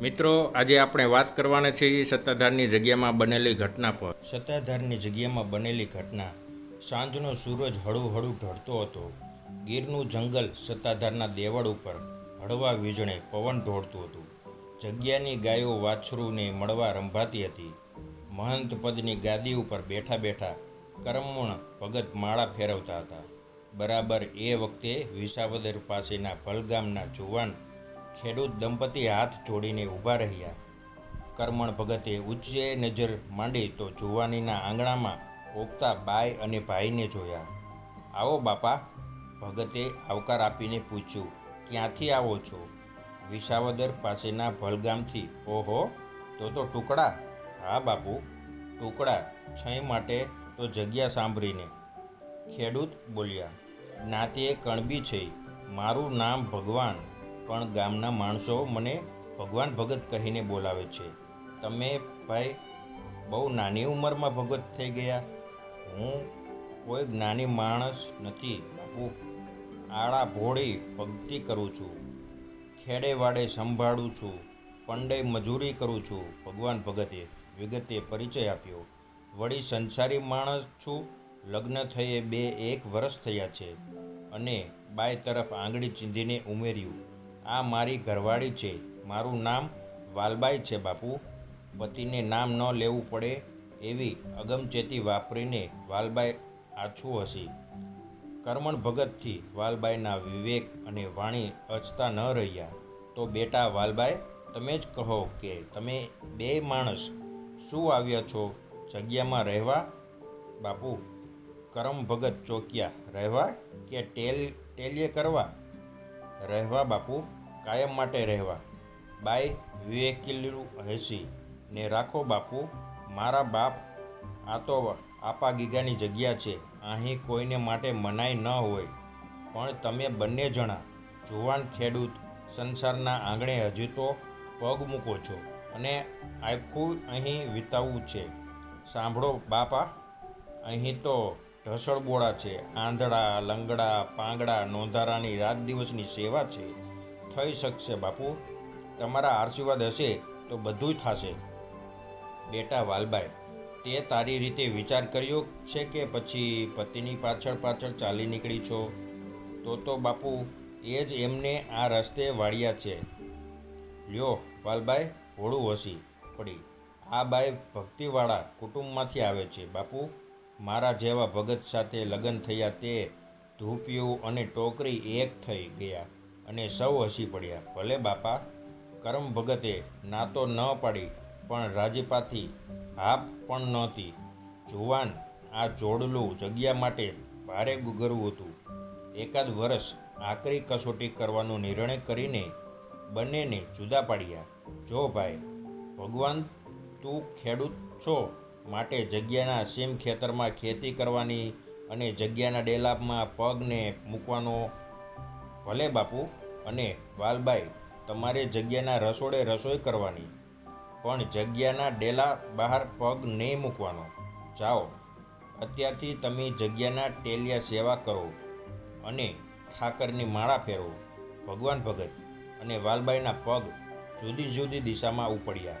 મિત્રો, આજે આપણે વાત કરવાના છીએ સત્તાધારની જગ્યામાં બનેલી ઘટના પર. સત્તાધારની જગ્યામાં બનેલી ઘટના. સાંજનો સૂરજ હળુ હળુ ઢળતો હતો. ગીરનું જંગલ સત્તાધારના દેવળ ઉપર હળવા વીજણે પવન ઢોળતું હતું. જગ્યાની ગાયો વાછરુને મળવા રંભાતી હતી. મહંત પદની ગાદી ઉપર બેઠા બેઠા કરમણ ભગત માળા ફેરવતા હતા. બરાબર એ વખતે વિસાવદર પાસેના ભલગામના જુવાન ખેડૂત દંપતી હાથ જોડીને ઊભા રહ્યા. કર્મણ ભગતે ઉચ્ચે નજર માંડી તો જુવાનીના આંગણામાં ઓગતા બાઈ અને ભાઈને જોયા. આવો બાપા, ભગતે આવકાર આપીને પૂછ્યું, ક્યાંથી આવો છો? વિસાવદર પાસેના ભલગામથી, ઓહો, તો તો ટુકડા. હા બાપુ, ટુકડા, છઈ માટે તો જગ્યા સાંભળીને. ખેડૂત બોલ્યા, જ્ઞાતિએ કણબી છે, મારું નામ ભગવાન. પણ ગામના માણસો મને ભગવાન ભગત કહીને બોલાવે છે. તમે ભાઈ, બહુ નાની ઉંમરમાં ભગત થઈ ગયા. હું કોઈ જ્ઞાની માણસ નથી, બાપુ. આળા ભોળી ભક્તિ કરું છું. ખેડે વાડે સંભાળું છું. પંડે મજૂરી કરું છું. ભગવાન ભગતે વિગતે પરિચય આપ્યો. વળી સંસારી માણસ છું. લગ્ન થયે બે એક વર્ષ થયા છે. અને બાય તરફ આંગળી ચીંધીને ઉમેર્યું. આ મારી ઘરવાળી છે. મારું નામ વાલબાઈ છે બાપુ. પતિને નામ ન લેવું પડે એવી અગમચેતી વાપરીને વાલબાઈ આછું હસી કર્મણ ભગતથી વાલબાઈના વિવેક અને વાણી અચતા ન રહ્યા. તો બેટા વાલબાઈ, તમે જ કહો કે તમે બે માણસ શું આવ્યા છો? જગ્યામાં રહેવા? બાપુ, કરમ ભગત ચોક્યા. રહેવા કે ટેલ, ટેલીએ કરવા? રહેવા બાપુ. કાયમ માટે રહેવા. બાય વિવેકીલું હેસી ને રાખો બાપુ, મારા બાપ આ તો આપા ગીગાની જગ્યા છે, અહીં કોઈને માટે મનાઈ ન હોય. પણ તમે બંને જણા જુવાન ખેડૂત સંસારના આંગણે હજી તો પગ મૂકો છો અને આખું અહીં વિતાવવું છે. સાંભળો બાપા, અહીં તો ઢસળબોળા છે, આંધળા, લંગડા, પાંગડા, નોંધારાની રાત દિવસની સેવા છે. થઈ શકશે, બાપુ. તમારા આશીર્વાદ હશે તો બધું થશે. બેટા વાલબાઈ, તે તારી રીતે વિચાર કર્યો છે કે પછી પતિની પાછળ પાછળ ચાલી નીકળી છો? તો તો બાપુ, એ જ એમને આ રસ્તે વાળ્યા છે. લ્યો વાલબાઈ, ભોળું હસી પડી. આ બાઈ ભક્તિવાળા કુટુંબમાંથી આવે છે, બાપુ. મારા જેવા ભગત સાથે લગ્ન થયા તે ધૂપિયું અને ટોકરી એક થઈ ગયા. અને સૌ હસી પડ્યા. ભલે બાપા, કરમ ભગતે ના તો ન પાડી, પણ રાજીપાથી હાપ પણ નહોતી. જુવાન આ જોડલું જગ્યા માટે ભારે ગુગરવું હતું. એકાદ વર્ષ આકરી કસોટી કરવાનો નિર્ણય કરીને બંનેને જુદા પાડ્યા. જો ભાઈ, ભગવાન, તું ખેડૂત છો માટે જગ્યાના સીમ ખેતરમાં ખેતી કરવાની અને જગ્યાના ડેલામાં પગને મૂકવાનો ભલે બાપુ અને વાલબાઈ, તમારે જગ્યાના રસોડે રસોઈ કરવાની. પણ જગ્યાના ડેલા બહાર પગ નહીં મૂકવાનો. જાઓ, અત્યારથી તમે જગ્યાના ટેલિયા સેવા કરો અને ઠાકરની માળા ફેરવો. ભગવાન ભગત અને વાલબાઈના પગ જુદી જુદી દિશામાં ઉપડ્યા.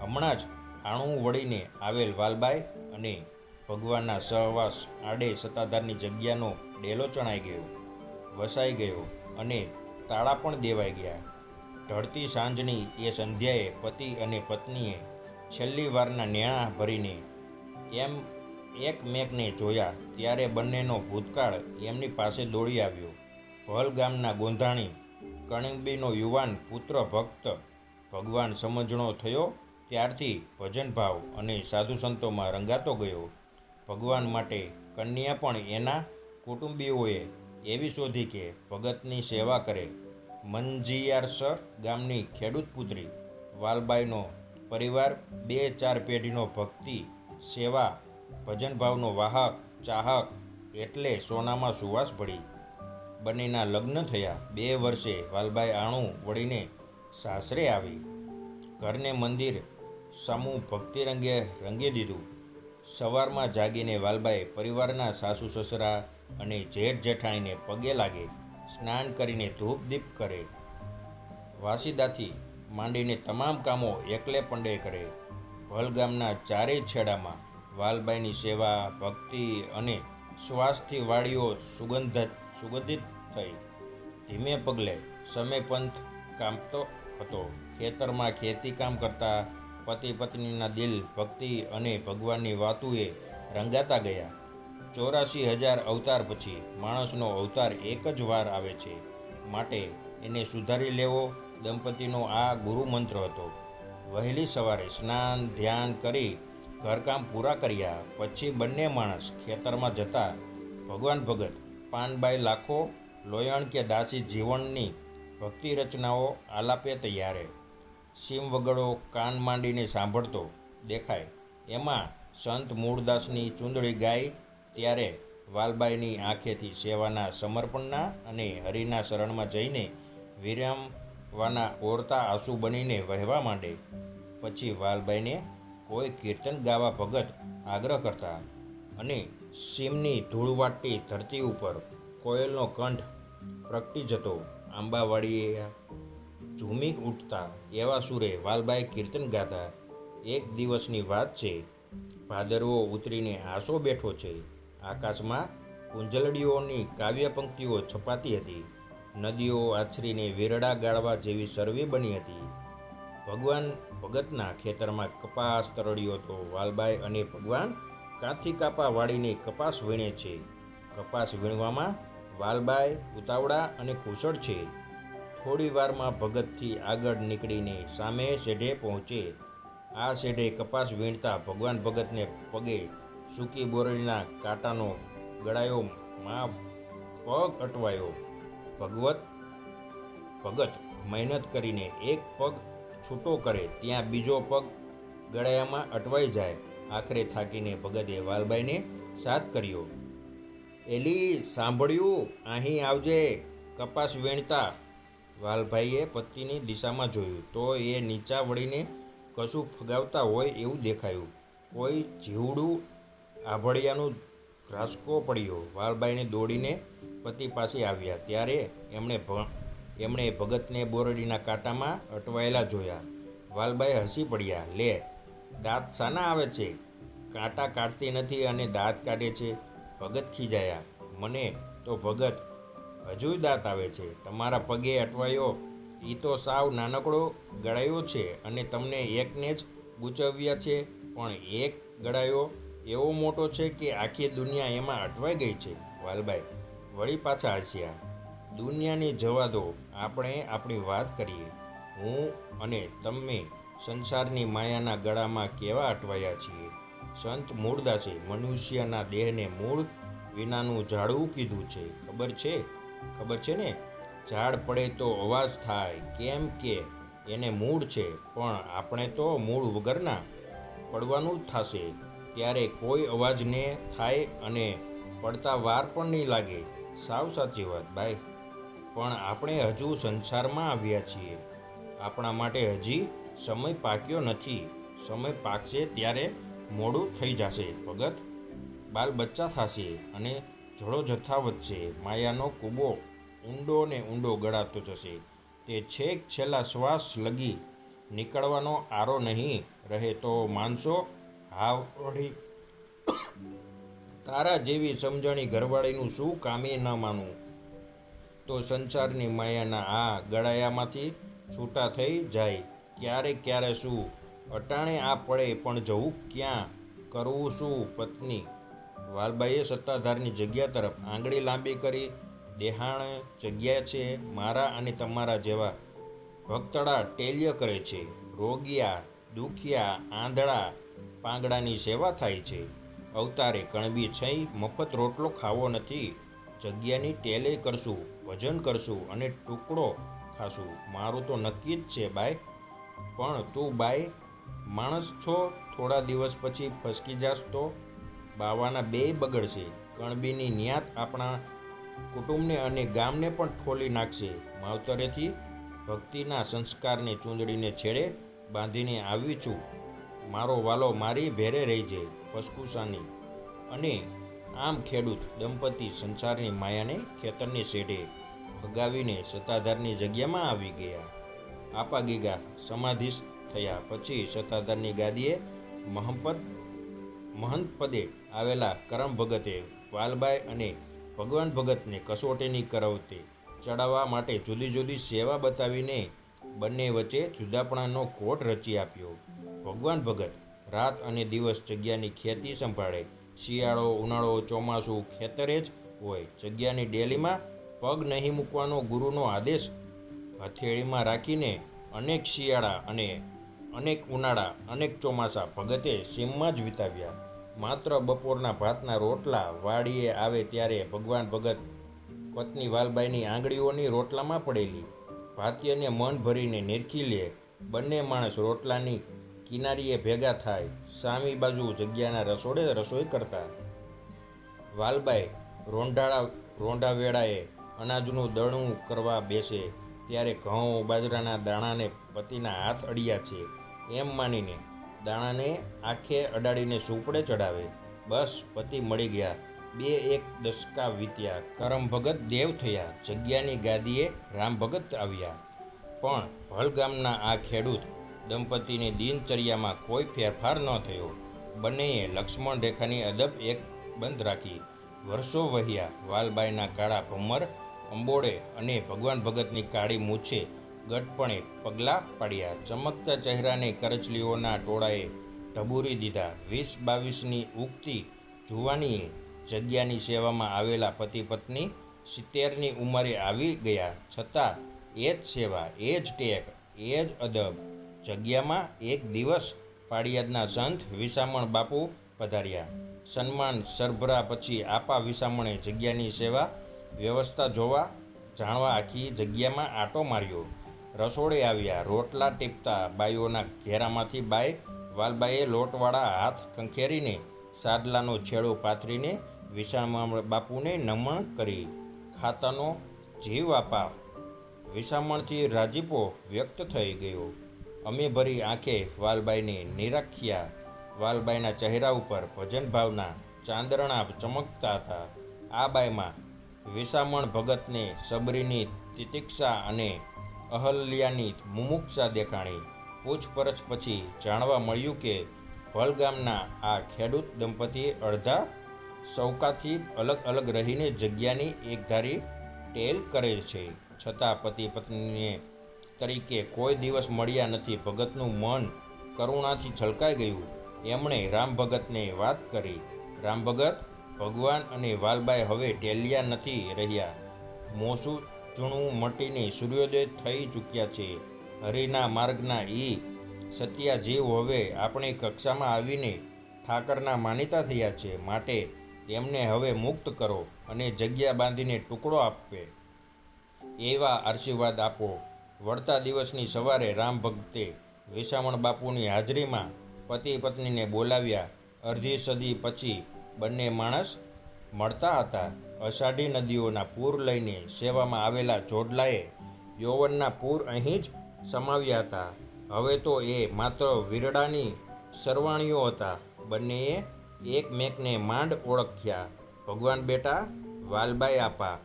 હમણાં જ આણું વળીને આવેલ વાલબાઈ અને ભગવાનના સહવાસ આડે સત્તાધારની જગ્યાનો ડેલો ચણાઈ ગયો. વસાઈ ગયો અને તાળા પણ દેવાઈ ગયા. ઢળતી સાંજની એ સંધ્યાએ પતિ અને પત્નીએ છેલ્લી વારના નેણા ભરીને એમ એકમેકને જોયા ત્યારે બંનેનો ભૂતકાળ એમની પાસે દોડી આવ્યો. ભલ ગામના ગોંધાણી કણિંબીનો યુવાન પુત્ર ભક્ત ભગવાન સમજણો થયો ત્યારથી ભજનભાવ અને સાધુ સંતોમાં રંગાતો ગયો. ભગવાન માટે કન્યા પણ એના કુટુંબીઓએ એવી શોધી કે ભગતની સેવા કરે મંજીયારસર ગામની ખેડૂત પુત્રી વાલબાઈનો પરિવાર બે ચાર પેઢીનો ભક્તિ, સેવા, ભજનભાવનો વાહક, ચાહક એટલે સોનામાં સુવાસ ભળી. બંનેના લગ્ન થયા. બે વર્ષે વાલબાઈ આણું વળીને સાસરે આવી. ઘરને મંદિર સમૂહ ભક્તિ રંગે રંગી દીધું. સવારમાં જાગીને વાલબાઈ પરિવારના સાસુ, સસરા અને જેઠ જેઠાણીને પગે લાગે સ્નાન કરીને ધૂપ દીપ કરે. વાસીદાથી માંડીને તમામ કામો એકલે પંડે કરે. ભલગામના ચારેય છેડામાં વાલબાઈની સેવા, ભક્તિ અને શ્વાસથી વાડીઓ સુગંધ સુગંધિત થઈ. ધીમે પગલે સમય પંથ કામતો હતો. ખેતરમાં ખેતી કામ કરતા પતિ પત્નીના દિલ, ભક્તિ અને ભગવાનની વાતુએ રંગાતા ગયા. ચોરાશી હજાર અવતાર પછી માણસનો અવતાર એક જ વાર આવે છે. માટે એને સુધારી લેવો દંપતીનો આ ગુરુ મંત્ર હતો. વહેલી સવારે સ્નાન, ધ્યાન કરી ઘરકામ પૂરા કર્યા પછી બંને માણસ ખેતરમાં જતા ભગવાન ભગત, પાનબાઈ લાખો, લોયણ કે દાસી જીવનની ભક્તિ રચનાઓ આલાપે તૈયારે સીમ વગડો કાન માંડીને સાંભળતો દેખાય. એમાં સંત મૂળદાસની ચૂંદડી ગાય ત્યારે વાલબાઈની આંખેથી સેવાના સમર્પણના અને હરિના શરણમાં જઈને વિરામવાના ઓરતા આંસુ બનીને વહેવા માંડે. પછી વાલબાઈને કોઈ કીર્તન ગાવા ભગત આગ્રહ કરતા અને સીમની ધૂળવાટી ધરતી ઉપર કોયલનો કંઠ પ્રગટી જતો. આંબાવાડીએ ઝૂમી ઉઠતા એવા સુરે વાલબાઈ કીર્તન ગાતા. એક દિવસની વાત છે, ભાદરવો ઉતરીને આસો બેઠો છે. આકાશમાં કુંજલડીઓની કાવ્ય પંક્તિઓ છપાતી હતી. નદીઓ આછરીને વેરડા ગાળવા જેવી સર્વે બની હતી. ભગવાન ભગતના ખેતરમાં કપાસ તરડ્યો હતો વાલબાઈ અને ભગવાન કાંથી કાપા વાળીને કપાસ વીણે છે. કપાસ વીણવામાં વાલબાઈ, ઉતાવળા અને કુશળ છે. થોડી વારમાં ભગતથી આગળ નીકળીને સામે શેઢે પહોંચે. આ શેઢે કપાસ વીણતા ભગવાન ભગતને પગે સૂકી બોરડીના કાંટાનો ગળાયો માં પગ અટવાયો. ભગવત, ભગત મહેનત કરીને એક પગ છૂટો કરે ત્યાં બીજો પગ ગળાયામાં અટવાઈ જાય. આખરે થાકીને ભગતે વાલભાઈને સાથ કર્યો. એલી, સાંભળ્યું? અહીં આવજે, કપાસ વીણતા. વાલભાઈએ પતિની દિશામાં જોયું તો એ નીચા વળીને કશું ફગાવતા હોય એવું દેખાયું. કોઈ જીવડું આભળિયાનું ઘ્રાસકો પડ્યો. વાલબાઈને દોડીને પતિ પાસે આવ્યા. ત્યારે એમણે એમણે ભગતને બોરડીના કાંટામાં અટવાયેલા જોયા. વાલબાઈ હસી પડ્યા. લે, દાંત શાના આવે છે? કાંટા કાઢતી નથી અને દાંત કાઢે છે. ભગત ખીજાયા. મને તો ભગત હજુય દાંત આવે છે. તમારા પગે અટવાયો. એ તો સાવ નાનકડો ગળાયો છે અને તમને એકને જ ગૂંચવ્યા છે. પણ એક ગળાયો એવો મોટો છે કે આખી દુનિયા એમાં અટવાઈ ગઈ છે વાલભાઈ વળી પાછા હસ્યા. દુનિયાની જવા દો આપણે આપણી વાત કરીએ. હું અને તમે સંસારની માયાના ગળામાં કેવા અટવાયા છીએ? સંત મૂળદાસે મનુષ્યના દેહને મૂળ વિનાનું ઝાડવું કીધું છે. ખબર છે? ખબર છે ને? ઝાડ પડે તો અવાજ થાય. કેમ કે એને મૂળ છે, પણ આપણે તો મૂળ વગરના પડવાનું જ થશે. ત્યારે કોઈ અવાજને થાય અને પડતા વાર પણ નહીં લાગે. સાવ સાચી વાત, ભાઈ. પણ આપણે હજુ સંસારમાં આવ્યા છીએ. આપણા માટે હજી સમય પાક્યો નથી. સમય પાકશે ત્યારે મોડું થઈ જશે, ભગત. બાલ બચ્ચા થશે અને જળો જથ્થા વધશે. માયાનો કૂબો ઊંડો ને ઊંડો ગળાતો જશે. તે છેક છેલ્લા શ્વાસ લગી નીકળવાનો આરો નહીં. રહે તો માનસો હાવ વળી તારા જેવી સમજણી ઘરવાળીનું શું કામે ન માનવું તો સંસારની માયાના આ ગળાયામાંથી છૂટા થઈ જાય. ક્યારે ક્યારે શું? અટાણે આ પડે, પણ જવું ક્યાં? કરવું શું? પત્ની. વાલબાઈએ સત્તાધારની જગ્યા તરફ આંગળી લાંબી કરી. દેહાણ જગ્યા છે મારા અને તમારા જેવા. ભક્તડા ટેલ્ય કરે છે. રોગિયા, દુખિયા, આંધળા પાંગડાની સેવા થાય છે. અવતારે કણબી છઈ, મફત રોટલો ખાવો નથી. જગ્યાની ટેલે કરશું, ભજન કરશું અને ટુકડો ખાશું. મારું તો નક્કી જ છે બાય પણ તું બાય માણસ છો, થોડા દિવસ પછી ફસકી જાશ તો? બાવાના બે બગડશે કણબીની ન્યાત આપણા કુટુંબને અને ગામને પણ ઠોલી નાખશે. માવતરેથી ભક્તિના સંસ્કારને ચૂંદડીને છેડે બાંધીને આવી છું. મારો વાલો મારી ભેરે રહી જાય પસકુસાની અને આમ ખેડૂત દંપતી સંસારની માયાને ખેતરની શેઢે ભગાવીને સત્તાધારની જગ્યામાં આવી ગયા. આપા ગીગા સમાધિસ્થ થયા. પછી સત્તાધારની ગાદીએ મહંપદ મહંત પદે આવેલા કરમ ભગતે વાલબાઈ અને ભગવાન ભગતને કસોટીની કરવતે ચડાવવા માટે જુદી જુદી સેવા બતાવીને બંને વચ્ચે જુદાપણાનો કોટ રચી આપ્યો. ભગવાન ભગત, રાત અને દિવસ જગ્યાની ખેતી સંભાળે. શિયાળો, ઉનાળો, ચોમાસું ખેતરે જ હોય. જગ્યાની ડેલીમાં પગ નહીં મૂકવાનો ગુરુનો આદેશ હથેળીમાં રાખીને અનેક શિયાળા અને અનેક ઉનાળા, અનેક ચોમાસા ભગતે સીમમાં જ વિતાવ્યા. માત્ર બપોરના ભાતના રોટલા વાડીએ આવે ત્યારે ભગવાન ભગત પત્ની વાલબાઈની આંગળીઓની રોટલામાં પડેલી. ભાતીયને મન ભરીને નિરખી લે. બંને માણસ રોટલાની કિનારીએ ભેગા થાય, સામી બાજુ જગ્યાના રસોડે રસોઈ કરતા. વાલબાઈ રોંઢાળા રોંઢા વેળાએ અનાજનું દણું કરવા બેસે, ત્યારે ઘઉં, બાજરાના દાણાને પતિના હાથ અડ્યા છે. એમ માનીને દાણાને આંખે અડાડીને સુપડે ચડાવે બસ, પતિ મળી ગયા. બે એક દશકા વીત્યા. કરમ ભગત દેવ થયા. જગ્યાની ગાદીએ રામ ભગત આવ્યા. પણ ભલગામના આ ખેડૂત દંપતીની દિનચર્યામાં કોઈ ફેરફાર ન થયો. બંનેએ લક્ષ્મણ રેખાની અદબ એક બંધ રાખી. વર્ષો વહ્યા, વાલબાઈના કાળા ભમર અંબોડે અને ભગવાન ભગતની કાળી મૂછે ગટપણે પગલાં પાડ્યા. ચમકતા ચહેરાને કરચલીઓના ટોળાએ ઢબૂરી દીધા. વીસ બાવીસની ઉગતી જુવાનીએ જગ્યાની સેવામાં આવેલા પતિ પત્ની સિત્તેરની ઉંમરે આવી ગયા. છતાં એ જ સેવા, એ જ ટેક, એ જ અદબ જગ્યામાં એક દિવસ પાડિયાદના સંત વિસામણ બાપુ પધાર્યા. સન્માન સરભરા પછી આપા વિસામણે જગ્યાની સેવા વ્યવસ્થા જોવા, જાણવા આખી જગ્યામાં આટો માર્યો. રસોડે આવ્યા, રોટલા ટીપતા, બાઈઓના ઘેરામાંથી બાઈ વાલબાઈએ લોટવાળા હાથ કંખેરીને સાડલાનો છેડો પાથરીને વિસામણ બાપુને નમણ કરી. ખાતાનો જીવ આપા વિસામણથી રાજીપો વ્યક્ત થઈ ગયો. અમે ભરી આંખે વાલબાઈની નિરાખ્યા વાલબાઈના ચહેરા ઉપર ભજન ભાવના ચાંદરણા ચમકતા હતા. આ બાઈમાં વિસામણ ભગતને સબરીની તિતિક્ષા અને અહલ્યાની મુમુક્ષા દેખાણી પૂછપરછ પછી જાણવા મળ્યું કે ભલ ગામના આ ખેડૂત દંપતી અડધા સૌકાથી અલગ અલગ રહીને જગ્યાની એકધારી ટેલ કરે છે. છતાં પતિ પત્નીને તરીકે કોઈ દિવસ મળ્યા નથી. ભગતનું મન કરુણાથી છલકાઈ ગયું. એમણે રામ ભગતને વાત કરી. રામ ભગત, ભગવાન અને વાલબાઈ હવે ટેલિયા નથી રહ્યા. મોસું ચૂણું મટીને સૂર્યોદય થઈ ચૂક્યા છે. હરિના માર્ગના ઈ સત્યા જીવ હવે આપણી કક્ષામાં આવીને ઠાકરના માનીતા થયા છે. માટે એમને હવે મુક્ત કરો અને જગ્યા બાંધીને ટુકડો આપવે એવા આશીર્વાદ આપો. વળતા દિવસની સવારે રામ ભક્તે વિસામણ બાપુની હાજરીમાં પતિ પત્નીને બોલાવ્યા. અડધી સદી પછી બંને માણસ મળતા હતા. અષાઢી નદીઓના પૂર લઈને સેવામાં આવેલા જોડલાએ યૌવનના પૂર અહીં જ સમાવ્યા હતા. હવે તો એ માત્ર વીરડાની સરવાણીઓ હતા. બંનેએ એકમેકને માંડ ઓળખ્યા. ભગવાન બેટા, વાલબાઈ આપા,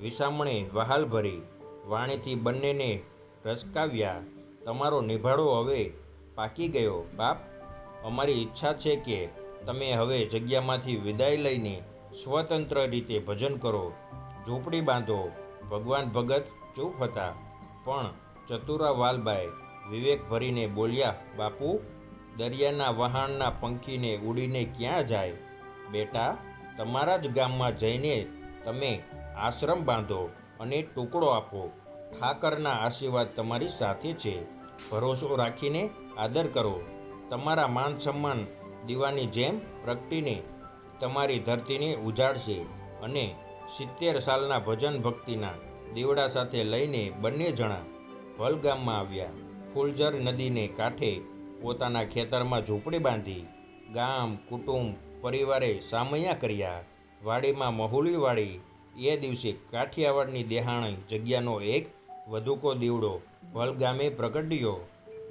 વિસામણે વહાલ ભરી. વાણીથી બંનેને રસકાવ્યા, તમારો નિભાડો હવે. પાકી ગયો, બાપ. અમારી ઈચ્છા છે કે તમે હવે જગ્યામાંથી વિદાય લઈને સ્વતંત્ર રીતે ભજન કરો. ઝૂંપડી બાંધો. ભગવાન ભગત ચૂપ હતા. પણ ચતુરા વાલબાઈ વિવેક ભરીને બોલ્યા, બાપુ, દરિયાના વહાણના પંખીને ઉડીને ક્યાં જાય? બેટા, તમારા જ ગામમાં જઈને તમે આશ્રમ બાંધો અને ટુકડો આપો. ઠાકરના આશીર્વાદ તમારી સાથે છે. ભરોસો રાખીને આદર કરો. તમારા માન સન્માન દીવાની જેમ પ્રગટીને તમારી ધરતીને ઉજાડશે અને સિત્તેર સાલના ભજન ભક્તિના દીવડા સાથે લઈને બંને જણા ભલગામમાં આવ્યા. ફૂલઝર નદીને કાંઠે પોતાના ખેતરમાં ઝૂંપડી બાંધી ગામ, કુટુંબ, પરિવારે સામૈયા કર્યા. વાડીમાં મહુલી વાડી એ દિવસે કાઠિયાવાડની દેહાણી જગ્યાનો એક વધુકો દીવડો, વલગામે પ્રગટ્યો.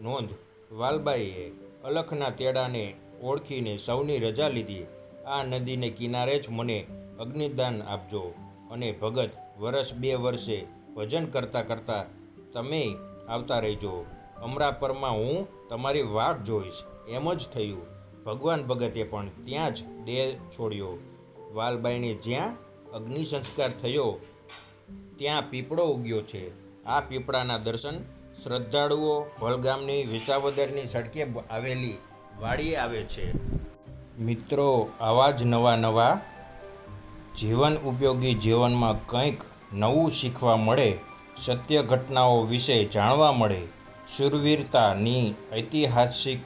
નોંધ, વાલબાઈએ અલખના તેડાને ઓળખીને સૌની રજા લીધી. આ નદીને કિનારે જ મને અગ્નિદાન આપજો અને ભગત વરસ બે વર્ષે ભજન કરતાં કરતાં તમે આવતા રહેજો. અમરાપરમાં હું તમારી વાટ જોઈશ. એમ જ થયું. ભગવાન ભગતે પણ ત્યાં જ દેહ છોડ્યો. વાલબાઈને જ્યાં અગ્નિ સંસ્કાર થયો, ત્યાં પીપળો ઉગ્યો છે. આ પીપળાના દર્શન શ્રદ્ધાળુઓ ભલગામની વિસાવદરની સડકે આવેલી વાડીએ આવે છે. મિત્રો, આવા જ નવા નવા જીવન ઉપયોગી જીવનમાં કંઈક નવું શીખવા મળે, સત્ય ઘટનાઓ વિશે જાણવા મળે, શૂરવીરતાની ઐતિહાસિક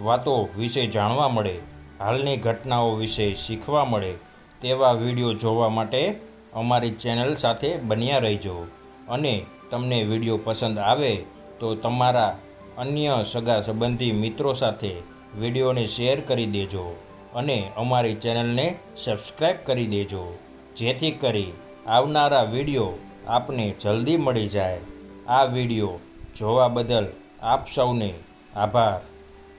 વાતો વિશે જાણવા મળે, હાલની ઘટનાઓ વિશે શીખવા મળે, તેવા વીડિયો જોવા માટે અમારી ચેનલ સાથે બન્યા રહેજો. અને તમને વીડિયો પસંદ આવે તો તમારા અન્ય સગા સંબંધી મિત્રો સાથે વિડીયોને શેર કરી દેજો અને અમારી ચેનલને સબસ્ક્રાઈબ કરી દેજો. જેથી કરી આવનારા વીડિયો આપને જલ્દી મળી જાય. આ વીડિયો જોવા બદલ આપ સૌને આભાર.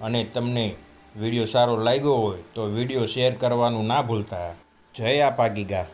અને તમને વીડિયો સારો લાગ્યો હોય તો વીડિયો શેર કરવાનું ના ભૂલતા. જય આપા ગીગા